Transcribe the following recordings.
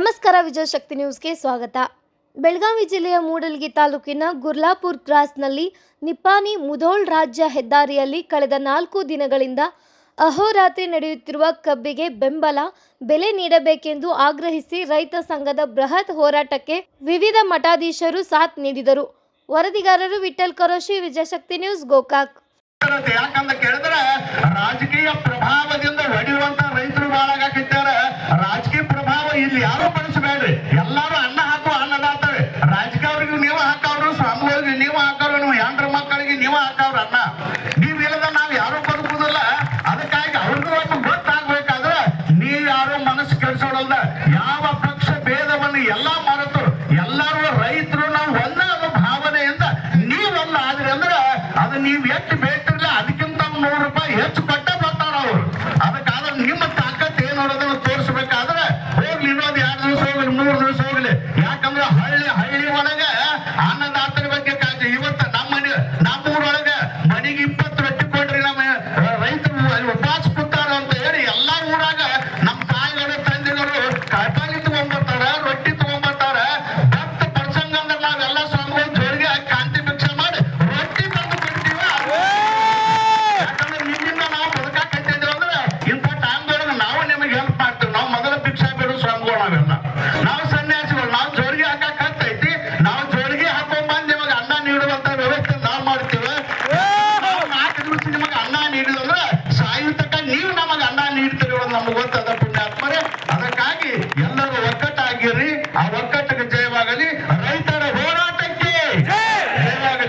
ನಮಸ್ಕಾರ ವಿಜಯಶಕ್ತಿ ನ್ಯೂಸ್ಗೆ ಸ್ವಾಗತ. ಬೆಳಗಾವಿ ಜಿಲ್ಲೆಯ ಮೂಡಲ್ಗಿ ತಾಲೂಕಿನ ಗುರ್ಲಾಪುರ್ ಕ್ರಾಸ್ನಲ್ಲಿ ನಿಪ್ಪಾನಿ ಮುಧೋಳ್ ರಾಜ್ಯ ಹೆದ್ದಾರಿಯಲ್ಲಿ ಕಳೆದ ನಾಲ್ಕು ದಿನಗಳಿಂದ ಅಹೋರಾತ್ರಿ ನಡೆಯುತ್ತಿರುವ ಕಬ್ಬಿಗೆ ಬೆಂಬಲ, ಬೆಲೆ ನೀಡಬೇಕೆಂದು ಆಗ್ರಹಿಸಿ ರೈತ ಸಂಘದ ಬೃಹತ್ ಹೋರಾಟಕ್ಕೆ ವಿವಿಧ ಮಠಾಧೀಶರು ಸಾಥ್ ನೀಡಿದರು. ವರದಿಗಾರರು ವಿಠಲ್ ಕರೋಶಿ ವಿಜಯಶಕ್ತಿ ನ್ಯೂಸ್, ಗೋಕಾಕ್. ರಾಜಕೀಯ ಪ್ರಭಾವದಿಂದ ರೈತರು ರಾಜಕೀಯ ಇಲ್ಲಿ ಯಾರು ಬಳಸಬೇಡ್ರಿ. ಎಲ್ಲಾರು ಅನ್ನ ಹಾಕುವ ಅನ್ನದಾತವೆ ರಾಜಕಾವ್ರಿಗೆ ನೀವು ಹಾಕವ್ರು, ಸ್ವಾಮಿಗಳಿಗೆ ನೀವು ಹಾಕವ್ರು ನೀವು ಯಾಂಡ್ರ ಮಕ್ಕಳಿಗೆ ನೀವು ಹಾಕವ್ರ ಅನ್ನ. ನೀವ್ ಇಲ್ಲದ ನಾವ್ ಯಾರು ಬದುಕುದಿಲ್ಲ ಅದಕ್ಕಾಗಿ ಅವ್ರಿಗೂ ಒಂದು ಗೊತ್ತಾಗ್ಬೇಕಾದ್ರೆ ನೀವ್ ಯಾರು ಮನಸ್ಸು ಕೆಡಿಸೋಡಲ್ಲ ಯಾವ ಪಕ್ಷ ಭೇದವನ್ನು ಎಲ್ಲಾ ಮರೆತು ಎಲ್ಲಾರು ರೈತರು ನಾವು ಒಂದ ಭಾವನೆಯಿಂದ ನೀವಲ್ಲ ಆದ್ರೆ ಅಂದ್ರೆ ಅದು ನೀವ್ ಎಷ್ಟು ಬೇಕಿಲ್ಲ ಅದಕ್ಕಿಂತ ನೂರು ರೂಪಾಯಿ ಹೆಚ್ಚು ಹಳ್ಳಿ ಹಳ್ಳಿ ಒಳಗ ಅನ್ನದಾತನ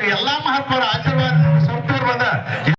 ಎಲ್ಲಾ ಮಹಾತ್ಮರ ಆಶೀರ್ವಾದ ಸಂಪೂರ್ಣದ